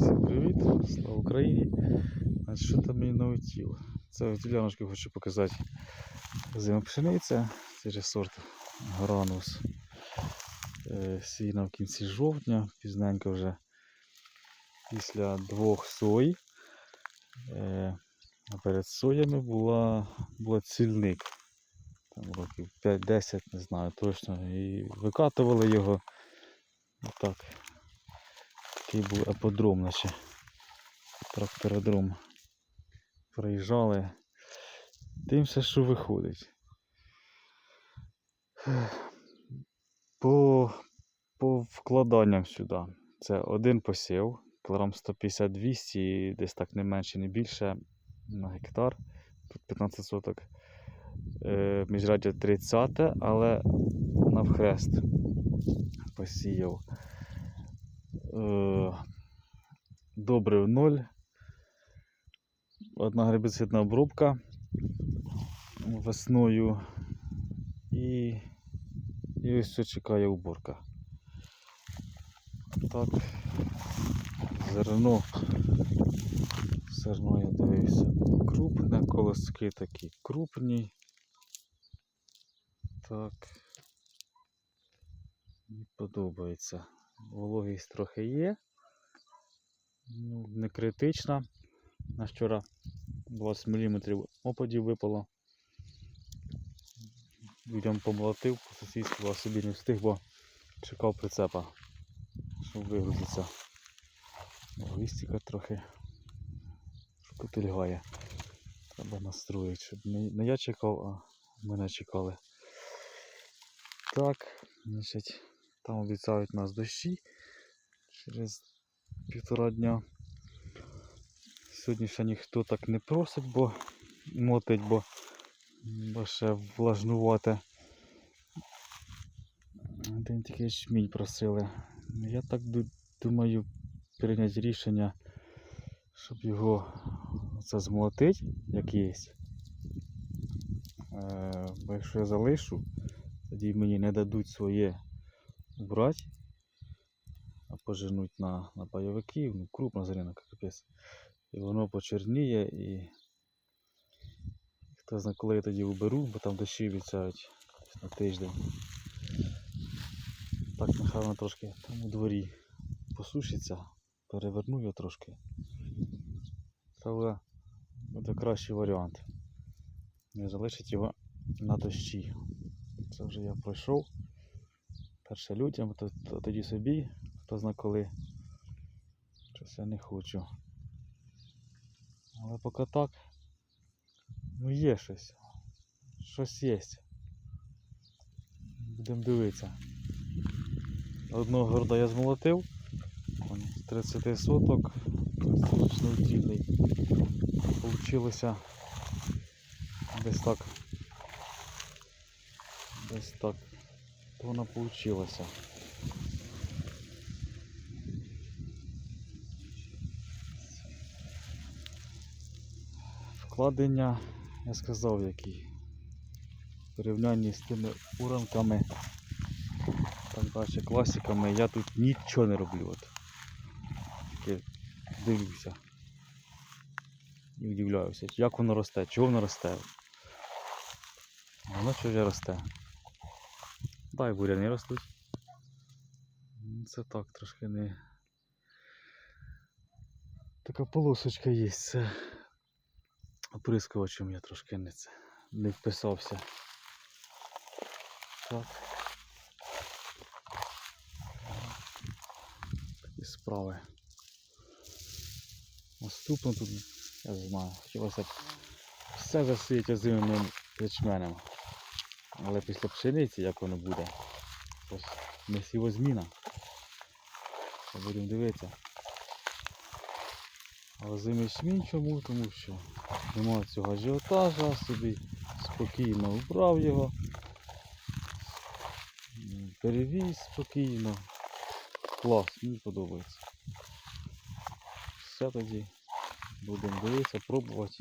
Всім привіт, слава Україні. Значить, що там мені налетіло? Це діляночку хочу показати зима пшениця, це сорт Гранус. Е, Сіяна в кінці жовтня, пізненько вже після двох сой. Е, А перед соями була, була цільник. Там років 5-10, не знаю точно. І викатували його. Отак. Такий був аподром, наче трактородром. Приїжджали. Дивимося, що виходить. По, по вкладанням сюди. Це один посів, кілограм 150-200, і десь так не менше, не більше на гектар. Тут 15 соток. Е, міжряддя 30, але навхрест посіяв. Е, добре в ноль. Одна гербіцидна обробка весною і, і ось це чекає уборка. Так, зерно. Зерно я дивився крупне, колоски такі крупні. Так. Мені подобається. Вологість трохи є. Ну, не критична. На вчора 20 мм опадів випало. Людям помолотив по сусідству, а собі не встиг, бо чекав прицепа, щоб вигрузитися. Листика трохи шкотильгає. Треба настроїти, щоб не я чекав, а мене чекали. Так, значить, там обіцяють нас дощі через півтора дня. Сьогодні ще ніхто так не просить, бо мотить, бо, ще влажнувати. Один тільки ячмінь просили. Я так думаю прийняти рішення, щоб його це змолотити, як є. Е, бо якщо я залишу, тоді мені не дадуть своє брати, поженуть на, на пайовиків, ну крупна зернина капець. І воно почерніє і хто знає, коли я тоді уберу, бо там дощі обіцяють на тиждень. Так, нехай воно трошки там у дворі посушиться, переверну його трошки. Це буде, кращий варіант. Не залишить його на дощі. Це вже я пройшов. Перше людям, то, то тоді собі, зна коли. Щось я не хочу. Але поки так, ну є щось. Щось є. Будемо дивитися. Одного горда я змолотив. Он 30 соток. Дрібний. Получилося десь так. Десь так. Вона получилася. Вкладення, я сказав, які. В порівнянні з тими уранками, так далі класиками, я тут нічого не роблю. От. Тільки дивлюся. І удивляюся, як воно росте, чого воно росте. Воно вже росте. Дай буряни ростуть. Це так трошки не. Така полосочка є. Це оприскувачем я трошки не це не вписався. Так. Такі справи. Наступно тут, я знаю, хотілося б все засіяти озимим ячменем. Але після пшениці, як воно буде, це не сівозміна. Це Будемо дивитися. А озимий ячмінь чому? Тому що немає цього ажіотажа, собі спокійно вбрав його, перевіз спокійно. Клас, мені подобається. Все тоді будемо дивитися, пробувати,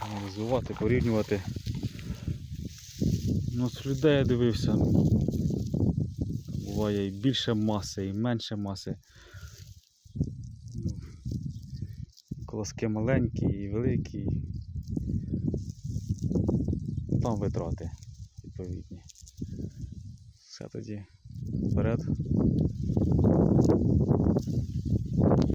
аналізувати, порівнювати. Ну, з людей я дивився. Буває і більше маси, і менше маси. Ну, Колоски маленькі і великі. Там витрати відповідні. Все тоді вперед.